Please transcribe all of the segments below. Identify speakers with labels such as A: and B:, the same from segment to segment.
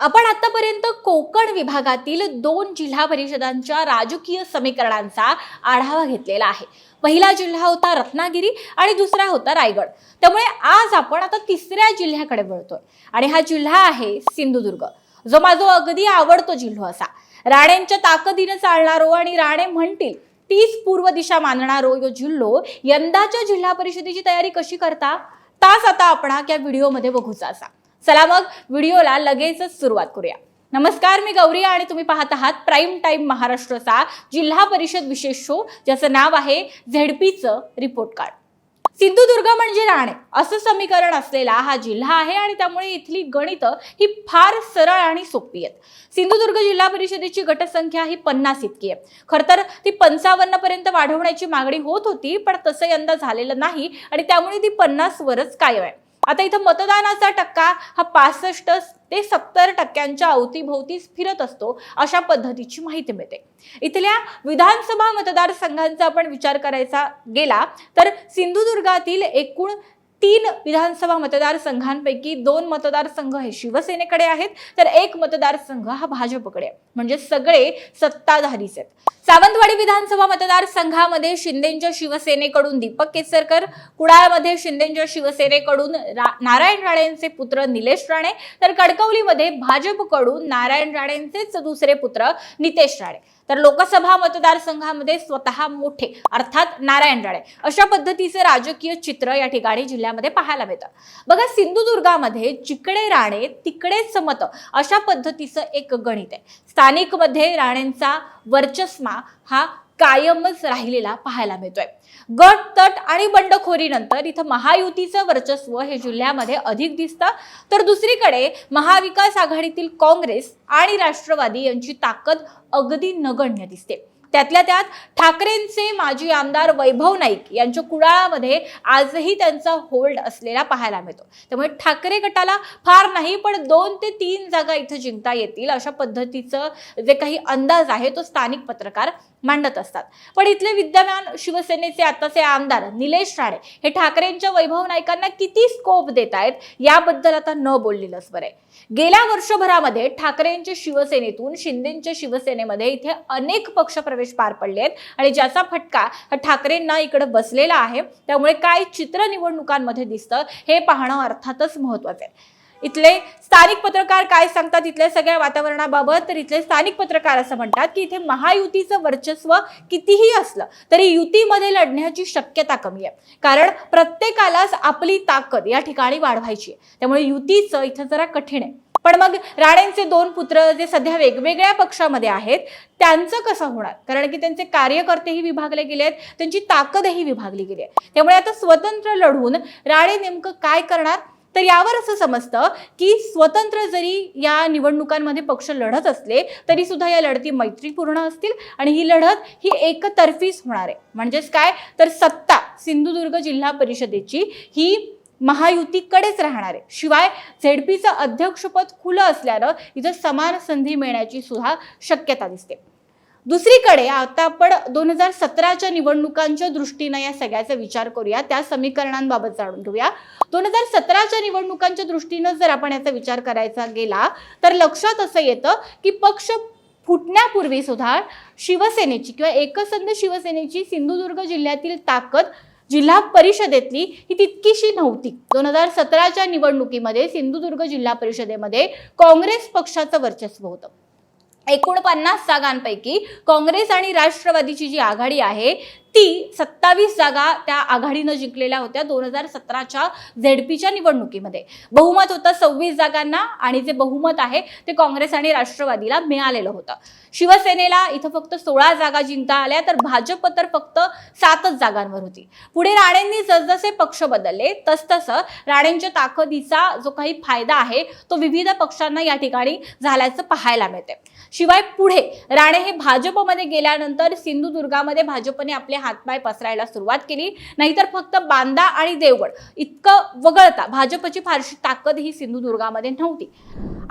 A: आपण आतापर्यंत कोकण विभागातील दोन जिल्हा परिषदांच्या राजकीय समीकरणांचा आढावा घेतलेला आहे. पहिला जिल्हा होता रत्नागिरी आणि दुसरा होता रायगड. त्यामुळे आज आपण आता तिसऱ्या जिल्ह्याकडे वळतोय. आणि हा जिल्हा आहे सिंधुदुर्ग. जो माझा अगदी आवडतो जिल्हा असा. राणेंच्या ताकदीनं चालणारो आणि राणे म्हणतील तीच पूर्व दिशा मानणारो यो जिल्हो यंदाच्या जिल्हा परिषदेची तयारी कशी करता? तास आता आपण या व्हिडिओमध्ये बघूचा असा. चला मग व्हिडिओला लगेचच सुरुवात करूया. नमस्कार मी गौरी आणि तुम्ही पाहत आहात प्राईम टाईम महाराष्ट्रचा जिल्हा परिषद विशेष शो ज्याचं नाव आहे झेडपीचं रिपोर्ट कार्ड. सिंधुदुर्ग म्हणजे राणे असं समीकरण असलेला हा जिल्हा आहे आणि त्यामुळे इथली गणितं ही फार सरळ आणि सोपी आहेत. सिंधुदुर्ग जिल्हा परिषदेची गटसंख्या ही पन्नास इतकी आहे. खरं तर ती पंचावन्न पर्यंत वाढवण्याची मागणी होत होती पण तसं यंदा झालेलं नाही आणि त्यामुळे ती पन्नास वरच कायम आहे. आता इथं मतदानाचा टक्का हा पासष्ट ते सत्तर टक्क्यांच्या अवतीभोवती फिरत असतो अशा पद्धतीची माहिती मिळते. इथल्या विधानसभा मतदारसंघांचा आपण विचार करायचा गेला तर सिंधुदुर्गातील एकूण तीन विधानसभा मतदारसंघांपैकी दोन मतदारसंघ हे शिवसेनेकडे आहेत तर एक मतदारसंघ हा भाजपकडे आहे. म्हणजे सगळे सत्ताधारीच आहेत. सावंतवाडी विधानसभा मतदारसंघामध्ये शिंदेच्या शिवसेनेकडून दीपक केसरकर कुडाळमध्ये शिंदेच्या शिवसेनेकडून रा- नारायण राणेंचे पुत्र निलेश राणे तर कणकवलीमध्ये भाजपकडून नारायण राणेंचेच दुसरे पुत्र नितेश राणे. तर लोकसभा मतदारसंघामध्ये स्वतः मोठे अर्थात नारायण राणे. अशा पद्धतीचे राजकीय चित्र या ठिकाणी जिल्ह्यामध्ये पाहायला मिळतं. बघा सिंधुदुर्गामध्ये जिकडे राणे तिकडेच समत अशा पद्धतीचं एक गणित आहे. स्थानिकमध्ये राणेंचा वर्चस्मा हा कायमच राहिलेला पाहायला मिळतोय. गट तट आणि बंडखोरीनंतर इथं महायुतीचं वर्चस्व हे जिल्ह्यामध्ये अधिक दिसतं. तर दुसरीकडे महाविकास आघाडीतील काँग्रेस आणि राष्ट्रवादी यांची ताकद अगदी नगण्य दिसते. त्यातल्या त्यात ठाकरेंचे माजी आमदार वैभव नाईक यांच्या कुडाळामध्ये आजही त्यांचा होल्ड असलेला पाहायला मिळतो. त्यामुळे ठाकरे गटाला फार नाही पण दोन ते तीन जागा इथं जिंकता येतील अशा पद्धतीचं जे काही अंदाज आहे तो स्थानिक पत्रकार मांडत असतात. पण इथले विद्यमान शिवसेनेचे आताचे आमदार निलेश राणे हे ठाकरेंच्या वैभव नाईकांना किती स्कोप देत आहेत याबद्दल आता न बोललेलंच बरं आहे. गेल्या वर्षभरामध्ये ठाकरेंच्या शिवसेनेतून शिंदेच्या शिवसेनेमध्ये इथे अनेक पक्ष प्रवेश प्रवेश पार पडले आहेत. आणि ज्याचा फटका ठाकरेंना इकडे बसलेला आहे. त्यामुळे काय चित्र निवडणुकांमध्ये दिसतं हे पाहणं अर्थातच महत्वाचं आहे. इथले स्थानिक पत्रकार काय सांगतात? इथल्या सगळ्या वातावरणाबाबत तर इथले स्थानिक पत्रकार असं म्हणतात की इथे महायुतीचं वर्चस्व कितीही असलं तरी युतीमध्ये लढण्याची शक्यता कमी आहे. कारण प्रत्येकालाच आपली ताकद या ठिकाणी वाढवायची आहे. त्यामुळे युतीचं इथं जरा कठीण आहे. पण मग राणेंचे दोन पुत्र जे सध्या वेगवेगळ्या पक्षामध्ये आहेत त्यांचं कसं होणार? कारण की त्यांचे कार्यकर्तेही विभागले गेले आहेत त्यांची ताकदही विभागली गेली आहे. त्यामुळे आता स्वतंत्र लढून राणे नेमकं काय करणार? तर यावर असं समजतं की स्वतंत्र जरी या निवडणुकांमध्ये पक्ष लढत असले तरी सुद्धा या लढती मैत्रीपूर्ण असतील आणि ही लढत ही एकतर्फीच होणार आहे. म्हणजेच काय? तर सत्ता सिंधुदुर्ग जिल्हा परिषदेची ही महायुतीकडेच राहणार. आहे शिवाय झेडपीचं अध्यक्षपद खुलं असल्यानं इथं समान संधी मिळण्याची सुद्धा शक्यता दिसते. दुसरीकडे आता आपण दोन हजार सतराच्या निवडणुकांच्या दृष्टीनं या सगळ्याचा विचार करूया. त्या समीकरणांबाबत जाणून घेऊया. दोन हजार सतराच्या निवडणुकांच्या दृष्टीनं जर आपण याचा विचार करायचा गेला तर लक्षात असं येतं की पक्ष फुटण्यापूर्वी सुद्धा शिवसेनेची किंवा एकसंध शिवसेनेची सिंधुदुर्ग जिल्ह्यातील ताकद जिल्हा परिषदेतली ही तितकीशी नव्हती. दोन हजार सतराच्या निवडणुकीमध्ये सिंधुदुर्ग जिल्हा परिषदेमध्ये काँग्रेस पक्षाचं वर्चस्व होतं. एकूण पन्नास जागांपैकी काँग्रेस आणि राष्ट्रवादीची जी आघाडी आहे ती सत्तावीस जागा त्या आघाडीनं जिंकलेल्या होत्या दोन हजार सतराच्या झेडपीच्या निवडणुकीमध्ये. बहुमत होतं सव्वीस जागांना आणि जे बहुमत आहे ते काँग्रेस आणि राष्ट्रवादीला मिळालेलं होतं. शिवसेनेला इथं फक्त सोळा जागा जिंकता आल्या तर भाजप तर फक्त सातच जागांवर होती. पुढे राणेंनी जसजसे पक्ष बदलले तसतसं राणेंच्या ताकदीचा जो काही फायदा आहे तो विविध पक्षांना या ठिकाणी झाल्याचं पाहायला मिळते शिवाय पुढे राणे हे भाजपमध्ये गेल्यानंतर सिंधुदुर्गामध्ये भाजपने आपले हातपाय पसरायला सुरुवात केली. नाहीतर फक्त बांदा आणि देवगड इतकं वगळता भाजपची फारशी ताकद ही सिंधुदुर्गामध्ये नव्हती.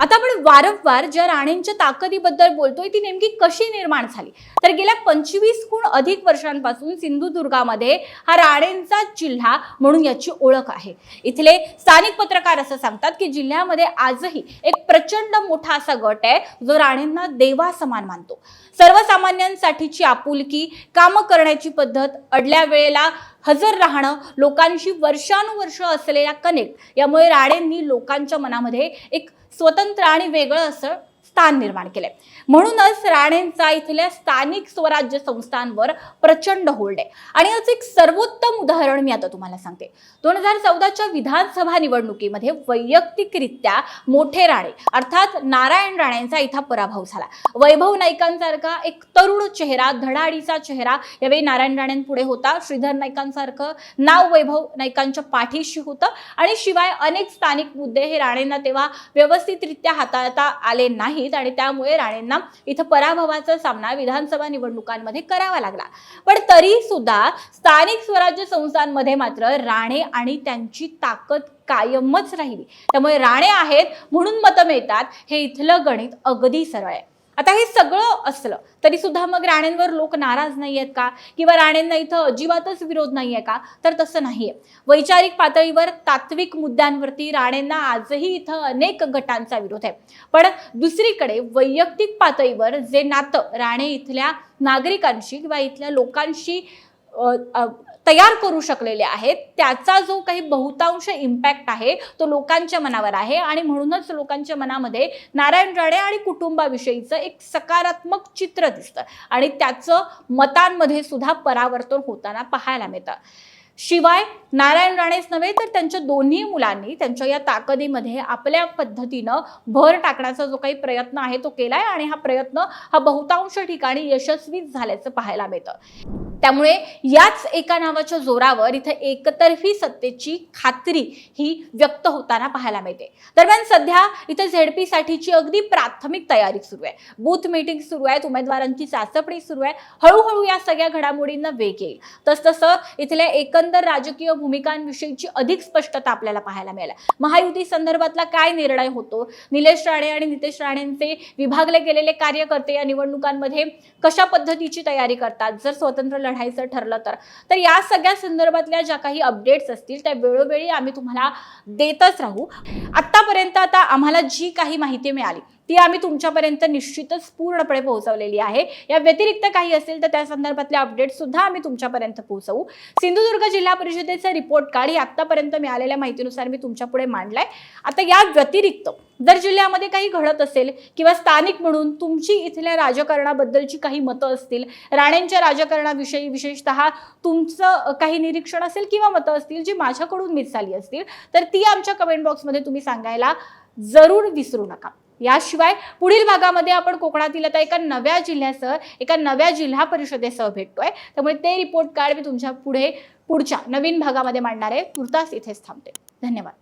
A: आता आपण वारंवार ज्या राणेंच्या ताकदीबद्दल बोलतोय ती नेमकी कशी निर्माण झाली? तर गेल्या पंचवीसहून अधिक वर्षांपासून सिंधुदुर्गामध्ये हा राणेंचा जिल्हा म्हणून याची ओळख आहे. इथले स्थानिक पत्रकार असं सांगतात की जिल्ह्यामध्ये आजही एक प्रचंड मोठा असा गट आहे जो राणेंना देवा समान मानतो. सर्वसामान्यांसाठीची आपुलकी कामं करण्याची पद्धत अडल्या वेळेला हजर राहणं लोकांशी वर्षानुवर्ष असलेला कनेक्ट यामुळे राणेंनी लोकांच्या मनामध्ये एक स्वतंत्र आणि वेगळं असं स्थान निर्माण केले म्हणूनच राणेंचा इथल्या स्थानिक स्वराज्य संस्थांवर प्रचंड होल्ड आहे. आणि याचं एक सर्वोत्तम उदाहरण मी आता तुम्हाला सांगते. दोन हजार चौदाच्या विधानसभा निवडणुकीमध्ये वैयक्तिकरित्या मोठे राणे अर्थात नारायण राणेंचा इथं पराभव झाला. वैभव नाईकांसारखा एक तरुण चेहरा धडाडीचा चेहरा यावेळी नारायण राणेंपुढे होता. श्रीधर नाईकांसारखं नाव वैभव नाईकांच्या पाठीशी होतं. आणि शिवाय अनेक स्थानिक मुद्दे हे राणेंना तेव्हा व्यवस्थितरित्या हाताळता आले नाहीत आणि त्यामुळे राणेंना इथं पराभवाचा सामना विधानसभा निवडणुकांमध्ये करावा लागला. पण तरी सुद्धा स्थानिक स्वराज्य संस्थांमध्ये मात्र राणे आणि त्यांची ताकद कायमच राहिली. त्यामुळे राणे आहेत म्हणून मतं मिळतात. हे इथलं गणित अगदी सरळ आहे. आता हे सगळं असलं तरी सुद्धा मग राणेंवर लोक नाराज नाही आहेत का? किंवा राणेंना इथं अजिबातच विरोध नाहीये का? तर तसं नाहीये. वैचारिक पातळीवर तात्विक मुद्द्यांवरती राणेंना आजही इथं अनेक गटांचा विरोध आहे. पण दुसरीकडे वैयक्तिक पातळीवर जे नातं राणे इथल्या नागरिकांशी किंवा इथल्या लोकांशी तयार करू शकलेले आहेत. त्याचा जो काही बहुतांश इम्पॅक्ट आहे तो लोकांच्या मनावर आहे आणि म्हणूनच लोकांच्या मनामध्ये नारायण राणे आणि कुटुंबाविषयीचं एक सकारात्मक चित्र दिसतं आणि त्याचं मतांमध्ये सुद्धा परावर्तन होताना पाहायला मिळतं. शिवाय नारायण राणेच नव्हे तर त्यांच्या दोन्ही मुलांनी त्यांच्या या ताकदीमध्ये आपल्या पद्धतीनं भर टाकण्याचा जो काही प्रयत्न आहे तो केलाय आणि हा प्रयत्न हा बहुतांश ठिकाणी यशस्वीच झाल्याचं पाहायला मिळतं. त्यामुळे याच एका नावाच्या जोरावर इथं एकतर्फी सत्तेची खात्री ही व्यक्त होताना पाहायला मिळते. दरम्यान सध्या इथं झेडपी साठीची अगदी प्राथमिक तयारी सुरू आहे. बूथ मीटिंग सुरू आहेत उमेदवारांची चाचपणी सुरू आहे. हळूहळू या सगळ्या घडामोडींना वेग येईल. तसतसं इथल्या एकंदर राजकीय भूमिकांविषयीची अधिक स्पष्टता आपल्याला पाहायला मिळेल. महायुती संदर्भातला काय निर्णय होतो? निलेश राणे आणि नितेश राणेंचे विभागले गेलेले कार्यकर्ते या निवडणुकांमध्ये कशा पद्धतीची तयारी करतात? जर स्वतंत्र काढायचं ठरलं तर. तर या सगळ्या संदर्भातल्या ज्या काही अपडेट्स असतील त्या वेळोवेळी आम्ही तुम्हाला देतच राहू. आत्तापर्यंत आता आम्हाला जी काही माहिती मिळाली ती आम्ही तुमच्यापर्यंत निश्चितच पूर्णपणे पोहोचवलेली आहे. या व्यतिरिक्त काही असेल तर त्या संदर्भातले अपडेट सुद्धा आम्ही तुमच्यापर्यंत पोहोचवू. सिंधुदुर्ग जिल्हा परिषदेचा रिपोर्ट कार्ड ही आतापर्यंत मिळालेल्या माहितीनुसार मी तुमच्यापुढे मांडलाय. आता या व्यतिरिक्त जर जिल्ह्यामध्ये काही घडत असेल किंवा स्थानिक म्हणून तुमची इथल्या राजकारणाबद्दलची काही मतं असतील राणेंच्या राजकारणाविषयी विशेषतः तुमचं काही निरीक्षण असेल किंवा मतं असतील जी माझ्याकडून मिस झाली असतील तर ती आमच्या कमेंट बॉक्समध्ये तुम्ही सांगायला जरूर विसरू नका. याशिवाय पुढील भागामध्ये आपण कोकणातील आता एका नव्या जिल्ह्यासह एका नव्या जिल्हा परिषदेसह भेटतोय. त्यामुळे ते रिपोर्ट कार्ड मी तुमच्यापुढे पुढच्या नवीन भागामध्ये मांडणार आहे. तुर्तास इथेच थांबते. धन्यवाद.